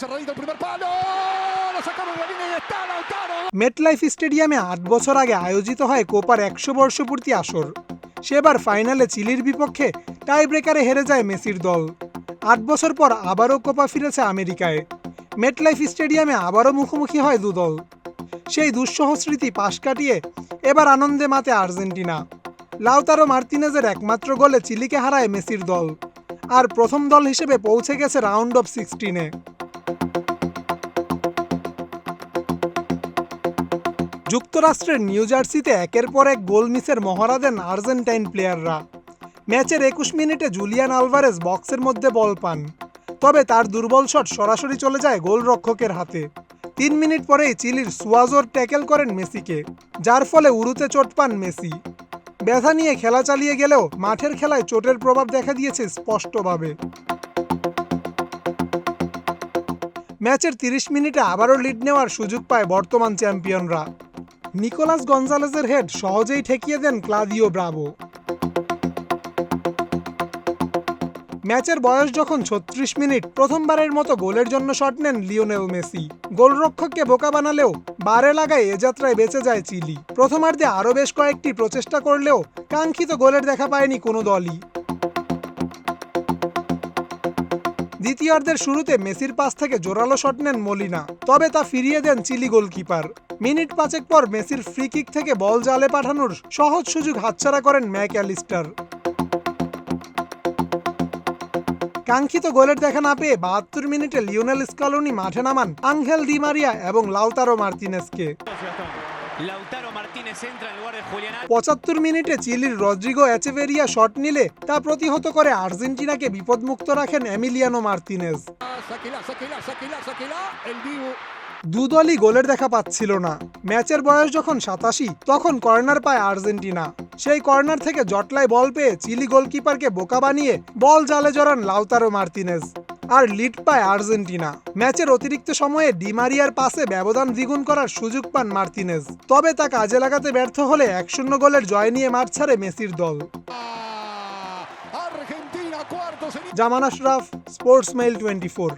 Cerradito el primer palo. Lo sacaron de la línea. MetLife স্টেডিয়ামে আট বছর আগে আয়োজিত হয় কোপার একশো বর্ষপূর্তি আসর। সেবার ফাইনালে চিলির বিপক্ষে টাই ব্রেকারে হেরে যায় মেসির দল। আট বছর পর আবারও কোপা ফিরেছে আমেরিকায়। মেটলাইফ স্টেডিয়ামে আবারও মুখোমুখি হয় দুদল সেই দুঃসহ স্মৃতি পাশ কাটিয়ে এবার আনন্দে মাতে আর্জেন্টিনা। লাউতারো মার্তিনেজের একমাত্র গোলে চিলিকে হারায় মেসির দল। আর প্রথম দল হিসেবে পৌঁছে গেছে রাউন্ড অফ সিক্সটিনে। যুক্তরাষ্ট্রের নিউ জার্সিতে একের পর এক গোল মিসের মহড়া দেন আর্জেন্টাইন প্লেয়াররা। ম্যাচের একুশ মিনিটে জুলিয়ান আলভারেজ বক্সের মধ্যে বল পান। তবে তার দুর্বল শট সরাসরি চলে যায় গোলরক্ষকের হাতে। তিন মিনিট পরেই চিলির সুয়াজোর ট্যাকেল করেন মেসিকে, যার ফলে উরুতে চোট পান মেসি। ব্যথা নিয়ে খেলা চালিয়ে গেলেও মাঠের খেলায় চোটের প্রভাব দেখা দিয়েছে স্পষ্টভাবে। ম্যাচের তিরিশ মিনিটে আবারও লিড নেওয়ার সুযোগ পায় বর্তমান চ্যাম্পিয়নরা। নিকোলাস গঞ্জালেজের হেড সহজেই ঠেকিয়ে দেন ক্লাদিও ব্রাভো। ম্যাচের বয়স যখন ছত্রিশ মিনিট, প্রথমবারের মতো গোলের জন্য শট নেন লিওনেল মেসি। গোলরক্ষককে বোকা বানালেও বারে লাগায় এ যাত্রায় বেঁচে যায় চিলি। প্রথমার্ধে আরও বেশ কয়েকটি প্রচেষ্টা করলেও কাঙ্ক্ষিত গোলের দেখা পায়নি কোনো দলই। দ্বিতীয়ার্ধের শুরুতে মেসির পাস থেকে জোরালো শট নেন মলিনা, তবে তা ফিরিয়ে দেন চিলি গোলকিপার। মিনিট পাঁচেক পর মেসির ফ্রি কিক থেকে বল জালে পাঠানোর সহজ সুযোগ হাতছাড়া করেন ম্যাক অ্যালিস্টার। কাঙ্ক্ষিত গোলের দেখা না পেয়ে বাহাত্তর মিনিটে লিওনেল স্কালোনি মাঠে নামান আঙ্গেল ডি মারিয়া এবং লাউতারো মার্তিনেসকে। পঁচাত্তর মিনিটে চিলির রদ্রিগো অ্যাচেভেরিয়া শট নিলে তা প্রতিহত করে আর্জেন্টিনাকে বিপদমুক্ত রাখেন এমিলিয়ানো মার্তিনেজ. দুদলই গোলের দেখা পাচ্ছিল না। ম্যাচের বয়স যখন সাতাশি তখন কর্নার পায় আর্জেন্টিনা। সেই কর্নার থেকে জটলায় বল পেয়ে চিলি গোলকিপারকে বোকা বানিয়ে বল জালে জড়ান লাউতারো মার্তিনেজ। আর লিড পায় আর্জেন্টিনা। ম্যাচের অতিরিক্ত সময়ে ডিমারিয়ার পাশে ব্যবধান দ্বিগুণ করার সুযোগ পান মার্তিনেজ। তবে তা কাজে লাগাতে ব্যর্থ হলে এক শূন্য গোলের জয় নিয়ে মাঠ ছাড়ে মেসির দল। Zaman Ashraf Argentina, Zaman Ashraf sports mail twenty four.